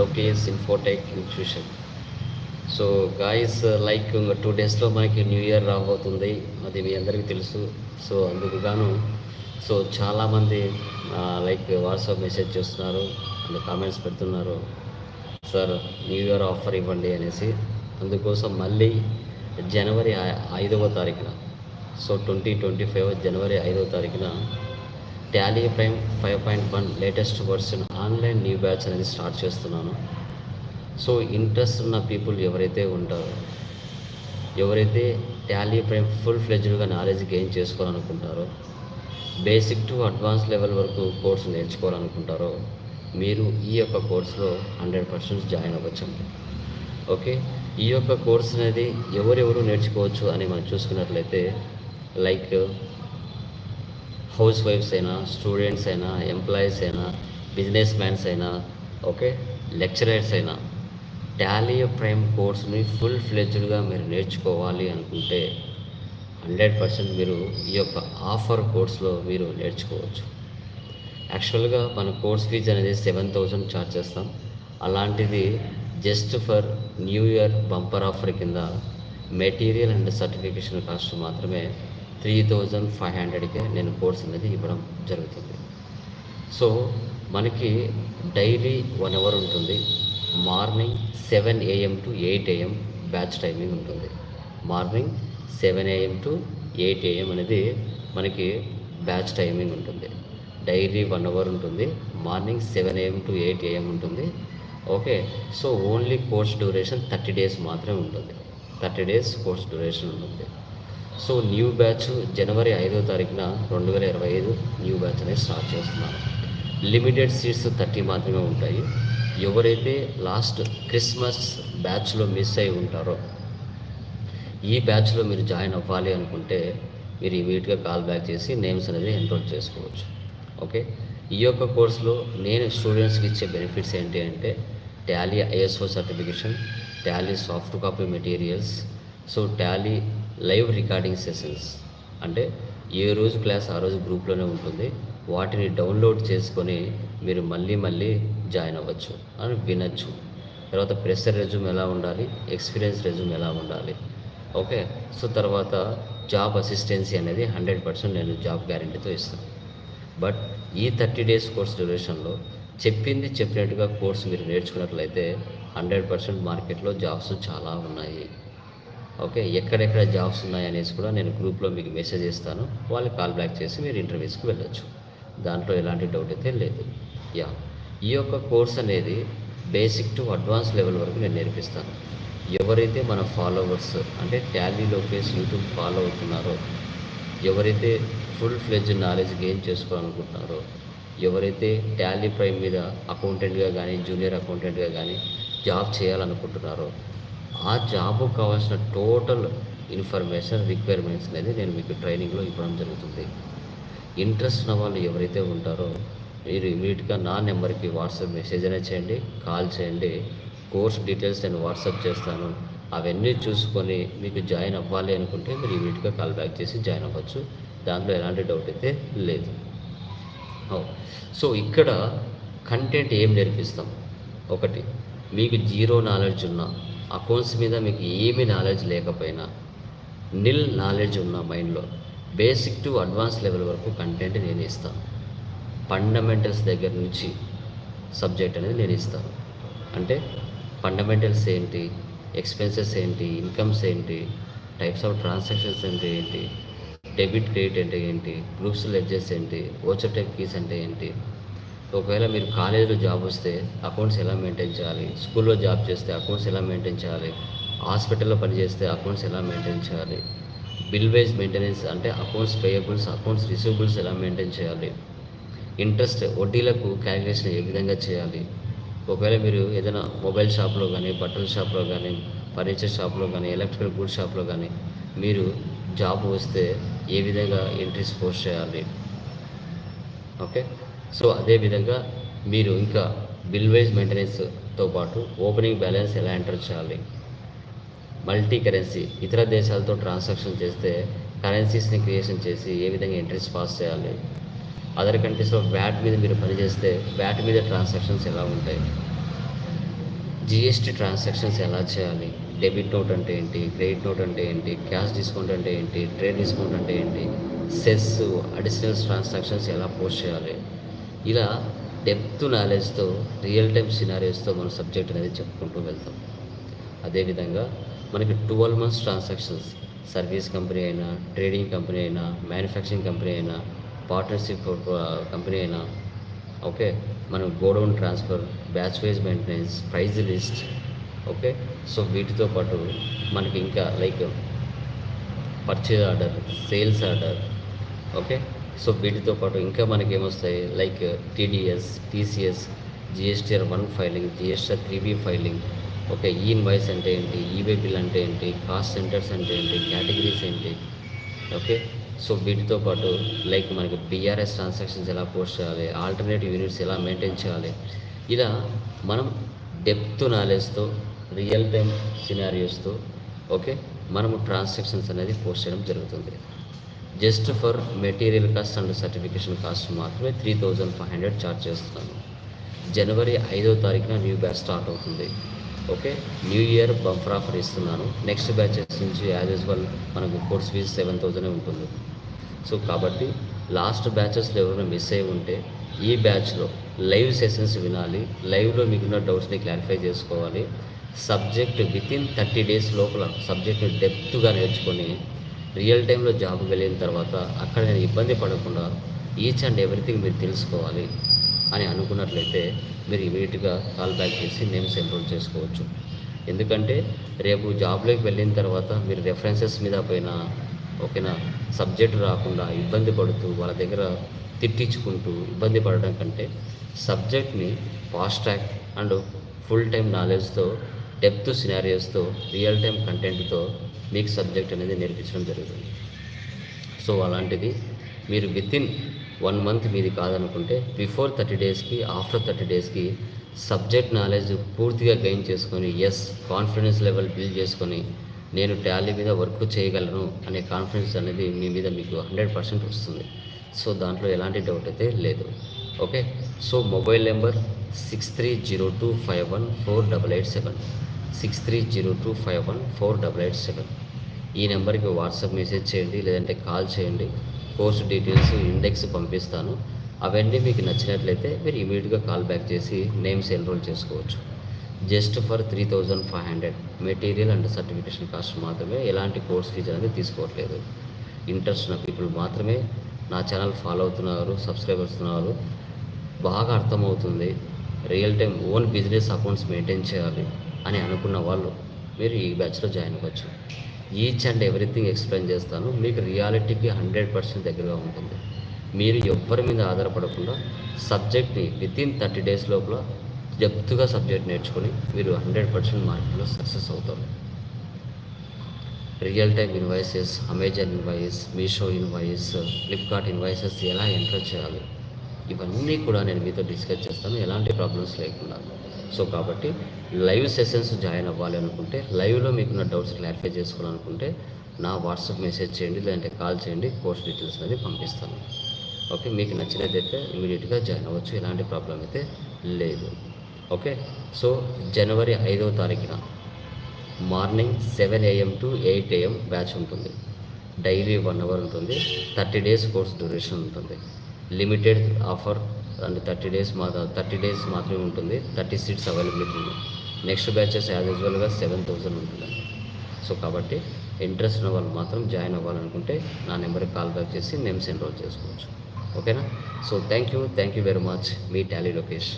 Lokesh Infotech institution so guys like ఇంకా two డేస్లో మనకి న్యూ ఇయర్ రాబోతుంది. అది మీ అందరికీ తెలుసు. సో అందుకు గాను సో చాలామంది లైక్ వాట్సాప్ మెసేజ్ చేస్తున్నారు. అండ్ కామెంట్స్ పెడుతున్నారు. సార్ న్యూ ఇయర్ ఆఫర్ ఇవ్వండి అనేసి. అందుకోసం మళ్ళీ జనవరి ఐదవ తారీఖున. సో ట్వంటీ ట్వంటీ ఫైవ్ జనవరి ఐదవ తారీఖున. Tally Prime five point one latest version online new batch అనేది స్టార్ట్ చేస్తున్నాను. సో ఇంట్రెస్ట్ ఉన్న పీపుల్ ఎవరైతే ఉంటారో ఎవరైతే టాలీ ప్రైమ్ ఫుల్ ఫ్లెజ్డ్గా నాలెడ్జ్ గెయిన్ చేసుకోవాలనుకుంటారో బేసిక్ టు అడ్వాన్స్ లెవెల్ వరకు కోర్సు నేర్చుకోవాలనుకుంటారో మీరు ఈ యొక్క కోర్సులో హండ్రెడ్ పర్సెంట్ జాయిన్ అవ్వచ్చండి. ఓకే? ఈ యొక్క కోర్స్ అనేది ఎవరెవరు నేర్చుకోవచ్చు అని మనం చూసుకున్నట్లయితే లైక్ హౌస్ వైఫ్స్ అయినా స్టూడెంట్స్ అయినా ఎంప్లాయీస్ అయినా బిజినెస్ మ్యాన్స్ అయినా ఓకే లెక్చరర్స్ అయినా టాలీ ప్రైమ్ కోర్స్ని ఫుల్ ఫ్లెజ్డ్గా మీరు నేర్చుకోవాలి అనుకుంటే హండ్రెడ్ పర్సెంట్ మీరు ఈ యొక్క ఆఫర్ కోర్స్లో మీరు నేర్చుకోవచ్చు. యాక్చువల్గా మన కోర్స్ ఫీజు అనేది సెవెన్ థౌజండ్ ఛార్జ్ చేస్తాం. అలాంటిది just for new year bumper offer కింద మెటీరియల్ అండ్ సర్టిఫికేషన్ కాస్ట్ మాత్రమే త్రీ థౌజండ్ ఫైవ్ హండ్రెడ్కే నేను కోర్స్ అనేది ఇవ్వడం జరుగుతుంది. సో మనకి డైలీ వన్ అవర్ ఉంటుంది. Morning seven AM to eight AM batch timing ఉంటుంది. Morning seven AM to eight AM అనేది మనకి బ్యాచ్ టైమింగ్ ఉంటుంది. డైలీ వన్ అవర్ ఉంటుంది. Morning seven AM to eight AM ఉంటుంది. Okay. So only course duration thirty days మాత్రమే ఉంటుంది. Thirty days course duration ఉంటుంది. So new batch జనవరి ఐదో తారీఖున రెండు వేల ఇరవై ఐదు న్యూ బ్యాచ్ అనేది స్టార్ట్ చేస్తున్నాను. లిమిటెడ్ సీట్స్ థర్టీ మాత్రమే ఉంటాయి. ఎవరైతే లాస్ట్ క్రిస్మస్ బ్యాచ్లో మిస్ అయి ఉంటారో ఈ బ్యాచ్లో మీరు జాయిన్ అవ్వాలి అనుకుంటే మీరు ఇమీడియట్గా కాల్ బ్యాక్ చేసి నేమ్స్ అనేది ఎన్రోల్ చేసుకోవచ్చు. ఓకే? ఈ యొక్క కోర్సులో నేను స్టూడెంట్స్కి ఇచ్చే బెనిఫిట్స్ ఏంటి అంటే Tally ISO certification Tally soft copy materials so Tally live recording sessions. అంటే ఏ రోజు క్లాస్ ఆ రోజు గ్రూప్లోనే ఉంటుంది. వాటిని డౌన్లోడ్ చేసుకొని మీరు మళ్ళీ మళ్ళీ జాయిన్ అవ్వచ్చు అని వినొచ్చు. తర్వాత ప్రెషర్ రెజ్యూమ్ ఎలా ఉండాలి? ఎక్స్పీరియన్స్ రెజ్యూమ్ ఎలా ఉండాలి? ఓకే? సో తర్వాత జాబ్ అసిస్టెన్సీ అనేది హండ్రెడ్ పర్సెంట్ నేను జాబ్ గ్యారంటీతో ఇస్తాను. బట్ ఈ థర్టీ డేస్ కోర్స్ డ్యూరేషన్లో చెప్పింది చెప్పినట్టుగా కోర్స్ మీరు నేర్చుకున్నట్లయితే హండ్రెడ్ పర్సెంట్ మార్కెట్లో జాబ్స్ చాలా ఉన్నాయి. ఓకే? ఎక్కడెక్కడ జాబ్స్ ఉన్నాయి అనేసి కూడా నేను గ్రూప్లో మీకు మెసేజ్ ఇస్తాను వాళ్ళు కాల్ బ్యాక్ చేసి మీరు ఇంటర్వ్యూస్కి వెళ్ళొచ్చు. దాంట్లో ఎలాంటి డౌట్ అయితే లేదు. యా ఈ యొక్క కోర్స్ అనేది బేసిక్ టు అడ్వాన్స్ లెవెల్ వరకు నేను నేర్పిస్తాను. ఎవరైతే మన ఫాలోవర్స్ అంటే ట్యాలీ లోకేష్ యూట్యూబ్ ఫాలో అవుతున్నారో ఎవరైతే ఫుల్ ఫ్లెడ్జ్ నాలెడ్జ్ గెయిన్ చేసుకోవాలనుకుంటున్నారో ఎవరైతే ట్యాలీ ప్రైమ్ మీద అకౌంటెంట్గా కానీ జూనియర్ అకౌంటెంట్గా కానీ జాబ్ చేయాలనుకుంటున్నారో ఆ జాబ్కు కావాల్సిన టోటల్ ఇన్ఫర్మేషన్ రిక్వైర్మెంట్స్ అనేది నేను మీకు ట్రైనింగ్లో ఇవ్వడం జరుగుతుంది. ఇంట్రెస్ట్ ఉన్న వాళ్ళు ఎవరైతే ఉంటారో మీరు ఇమీడియట్గా నా నెంబర్కి వాట్సాప్ మెసేజ్ అనేది చేయండి కాల్ చేయండి కోర్స్ డీటెయిల్స్ నేను వాట్సాప్ చేస్తాను. అవన్నీ చూసుకొని మీకు జాయిన్ అవ్వాలి అనుకుంటే మీరు ఇమీడియట్గా కాల్ బ్యాక్ చేసి జాయిన్ అవ్వచ్చు. దాంట్లో ఎలాంటి డౌట్ అయితే లేదు. సో ఇక్కడ కంటెంట్ ఏం నేర్పిస్తాం? ఒకటి మీకు జీరో నాలెడ్జ్ ఉన్న అకౌంట్స్ మీద మీకు ఏమీ నాలెడ్జ్ లేకపోయినా నిల్ నాలెడ్జ్ ఉన్న మైండ్లో బేసిక్ టు అడ్వాన్స్ లెవెల్ వరకు కంటెంట్ నేను ఇస్తాను. ఫండమెంటల్స్ దగ్గర నుంచి సబ్జెక్ట్ అనేది నేను ఇస్తాను. అంటే ఫండమెంటల్స్ ఏంటి? ఎక్స్పెన్సెస్ ఏంటి? ఇన్కమ్స్ ఏంటి? టైప్స్ ఆఫ్ ట్రాన్సాక్షన్స్ అంటే ఏంటి? డెబిట్ క్రెడిట్ అంటే ఏంటి? గ్రూప్స్ లెడ్జెస్ ఏంటి? ఓచర్ టైప్ కీస్ అంటే ఏంటి? ఒకవేళ మీరు కాలేజీలో జాబ్ వస్తే అకౌంట్స్ ఎలా మెయింటైన్ చేయాలి? స్కూల్లో జాబ్ చేస్తే అకౌంట్స్ ఎలా మెయింటైన్ చేయాలి? హాస్పిటల్లో పనిచేస్తే అకౌంట్స్ ఎలా మెయింటైన్ చేయాలి? బిల్ వేజ్ మెయింటెనెన్స్ అంటే అకౌంట్స్ పేయబుల్స్ అకౌంట్స్ రిసీవబుల్స్ ఎలా మెయింటైన్ చేయాలి? ఇంట్రెస్ట్ వడ్డీలకు క్యాలిక్యులేషన్ ఏ విధంగా చేయాలి? ఒకవేళ మీరు ఏదైనా మొబైల్ షాప్లో కానీ బట్టల షాప్లో కానీ ఫర్నిచర్ షాప్లో కానీ ఎలక్ట్రికల్ గూడ్స్ షాప్లో కానీ మీరు జాబ్ వస్తే ఏ విధంగా ఎంట్రీస్ పోస్ట్ చేయాలి? ఓకే? సో అదేవిధంగా మీరు ఇంకా బిల్ వైజ్ మెయింటెనెన్స్తో పాటు ఓపెనింగ్ బ్యాలెన్స్ ఎలా ఎంటర్ చేయాలి? మల్టీ కరెన్సీ ఇతర దేశాలతో ట్రాన్సాక్షన్ చేస్తే కరెన్సీస్ని క్రియేషన్ చేసి ఏ విధంగా ఎంట్రీస్ పాస్ చేయాలి? అదర్ కంట్రీస్లో వ్యాట్ మీద మీరు పనిచేస్తే వ్యాట్ మీద ట్రాన్సాక్షన్స్ ఎలా ఉంటాయి? జిఎస్టీ ట్రాన్సాక్షన్స్ ఎలా చేయాలి? డెబిట్ నోట్ అంటే ఏంటి? క్రెడిట్ నోట్ అంటే ఏంటి? క్యాష్ డిస్కౌంట్ అంటే ఏంటి? ట్రేడ్ డిస్కౌంట్ అంటే ఏంటి? సెస్ అడిషనల్ ట్రాన్సాక్షన్స్ ఎలా పోస్ట్ చేయాలి? ఇలా డెప్త్ నాలెడ్జ్తో రియల్ టైమ్ సినారియోస్తో మన సబ్జెక్ట్ అనేది చెప్పుకుంటూ వెళ్తాం. అదేవిధంగా మనకి twelve months transactions service company అయినా ట్రేడింగ్ కంపెనీ అయినా మ్యానుఫ్యాక్చరింగ్ కంపెనీ అయినా పార్ట్నర్షిప్ కంపెనీ అయినా ఓకే మనం godown transfer batch wise maintenance price list okay so వీటితో పాటు మనకి ఇంకా like purchase order sales order okay so వీటితో పాటు ఇంకా మనకి ఏమొస్తాయి? Like TDS TCS GSTR one filing GSTR three B filing okay E invoice అంటే ఏంటి? ఈవే బిల్ అంటే ఏంటి? కాస్ట్ సెంటర్స్ అంటే ఏంటి? కేటగిరీస్ ఏంటి? ఓకే సో వీటితో పాటు లైక్ మనకి బీఆర్ఎస్ ట్రాన్సాక్షన్స్ ఎలా పోస్ట్ చేయాలి? ఆల్టర్నేటివ్ యూనిట్స్ ఎలా మెయింటైన్ చేయాలి? ఇలా మనం డెప్త్ నాలెడ్జ్తో రియల్ టైమ్ సినారియోస్తో ఓకే మనము ట్రాన్సాక్షన్స్ అనేది పోస్ట్ చేయడం జరుగుతుంది. Just for material cost and certification cost మాత్రమే three thousand five hundred charge చేస్తున్నాను జనవరి ఐదో తారీఖున న్యూ బ్యాచ్ స్టార్ట్ అవుతుంది. Okay new year bumper offer ఇస్తున్నాను. నెక్స్ట్ బ్యాచెస్ నుంచి యాజ్ యూజువల్ మనకు కోర్స్ ఫీజు సెవెన్ థౌజండ్ ఉంటుంది. సో కాబట్టి లాస్ట్ బ్యాచెస్లో ఎవరైనా మిస్ అయి ఉంటే ఈ బ్యాచ్లో లైవ్ సెషన్స్ వినాలి. లైవ్లో మీకున్న డౌట్స్ని క్లారిఫై చేసుకోవాలి. Subject within thirty days లోపల సబ్జెక్ట్ని డెప్త్గా నేర్చుకొని రియల్ టైంలో జాబ్ వెళ్ళిన తర్వాత అక్కడ నేను ఇబ్బంది పడకుండా ఈచ్ అండ్ ఎవ్రీథింగ్ మీరు తెలుసుకోవాలి. అని అనుకున్నట్లయితే మీరు ఇమీడియట్గా కాల్ బ్యాక్ చేసి నేమ్స్ ఎన్రోల్ చేసుకోవచ్చు. ఎందుకంటే రేపు జాబ్లోకి వెళ్ళిన తర్వాత మీరు రెఫరెన్సెస్ మీద పైన ఓకేనా సబ్జెక్ట్ రాకుండా ఇబ్బంది పడుతూ వాళ్ళ దగ్గర తిట్టించుకుంటూ ఇబ్బంది పడడం కంటే సబ్జెక్ట్ని fast track and full time నాలెడ్జ్తో depth సినారియోస్తో రియల్ టైం కంటెంట్తో మీకు సబ్జెక్ట్ అనేది నేర్పించడం జరుగుతుంది. సో అలాంటిది మీరు విత్ ఇన్ వన్ మంత్ మీది కాదనుకుంటే బిఫోర్ థర్టీ డేస్కి ఆఫ్టర్ థర్టీ డేస్కి సబ్జెక్ట్ నాలెడ్జ్ పూర్తిగా గెయిన్ చేసుకొని ఎస్ కాన్ఫిడెన్స్ లెవెల్ బిల్డ్ చేసుకొని నేను టాలీ మీద వర్క్ చేయగలను అనే కాన్ఫిడెన్స్ అనేది మీ మీద మీకు హండ్రెడ్ పర్సెంట్ వస్తుంది. సో దాంట్లో ఎలాంటి డౌట్ అయితే లేదు. Okay so mobile number six three zero two five one four double eight seven six three zero two five one four double eight seven ఈ నెంబర్కి వాట్సాప్ మెసేజ్ చేయండి లేదంటే కాల్ చేయండి. కోర్స్ డీటెయిల్స్ ఇండెక్స్ పంపిస్తాను. అవన్నీ మీకు నచ్చినట్లయితే మీరు ఇమీడియట్గా కాల్ బ్యాక్ చేసి నేమ్స్ ఎన్రోల్ చేసుకోవచ్చు. Just for three thousand five hundred. Material and certification cost మాత్రమే ఎలాంటి కోర్స్ ఫీజు అనేది తీసుకోవట్లేదు. ఇంట్రెస్ట్ ఉన్న పీపుల్ మాత్రమే నా ఛానల్ ఫాలో అవుతున్నారు సబ్స్క్రైబ్ అవుతున్నారు బాగా అర్థమవుతుంది. Real time own business accounts maintain చేయాలి అని అనుకున్న వాళ్ళు మీరు ఈ బ్యాచ్లో జాయిన్ అవ్వచ్చు. ఈచ్ అండ్ ఎవ్రీథింగ్ ఎక్స్ప్లెయిన్ చేస్తాను. మీకు రియాలిటీకి హండ్రెడ్ పర్సెంట్ దగ్గరగా ఉంటుంది. మీరు ఎవ్వరి మీద ఆధారపడకుండా సబ్జెక్ట్ని వితిన్ థర్టీ డేస్ లోపల డెప్త్గా సబ్జెక్ట్ నేర్చుకొని మీరు హండ్రెడ్ పర్సెంట్ మార్కెట్లో సక్సెస్ అవుతారు. Real time invoices Amazon invoice Meesho invoice Flipkart invoices ఎలా ఎంటర్ చేయాలి? ఇవన్నీ కూడా నేను మీతో డిస్కస్ చేస్తాను. ఎలాంటి ప్రాబ్లమ్స్ లేకుండా. సో కాబట్టి లైవ్ సెషన్స్ జాయిన్ అవ్వాలి అనుకుంటే లైవ్లో మీకున్న డౌట్స్ క్లారిఫై చేసుకోవాలనుకుంటే నా వాట్సాప్ మెసేజ్ చేయండి లేదంటే కాల్ చేయండి కోర్స్ డీటెయిల్స్ అనేది పంపిస్తాను. ఓకే మీకు నచ్చినదైతే ఇమీడియట్గా జాయిన్ అవ్వచ్చు ఎలాంటి ప్రాబ్లం అయితే లేదు. ఓకే సో జనవరి ఐదవ తారీఖున morning seven AM to eight AM batch ఉంటుంది. డైలీ వన్ అవర్ ఉంటుంది థర్టీ డేస్ కోర్స్ డ్యూరేషన్ ఉంటుంది. Limited offer and thirty days మా థర్టీ డేస్ మాత్రమే ఉంటుంది. థర్టీ సీట్స్ అవైలబిలిటీ ఉంది. నెక్స్ట్ బ్యాచెస్ యాజ్ యూజువల్గా సెవెన్ థౌసండ్ ఉంటుందండి సో కాబట్టి ఇంట్రెస్ట్ ఉన్న వాళ్ళు మాత్రం జాయిన్ అవ్వాలనుకుంటే నా నెంబర్కి కాల్ బ్యాక్ చేసి నేమ్స్ ఎన్రోల్ చేసుకోవచ్చు. ఓకేనా? So thank you. Thank you very much me Tally Lokesh.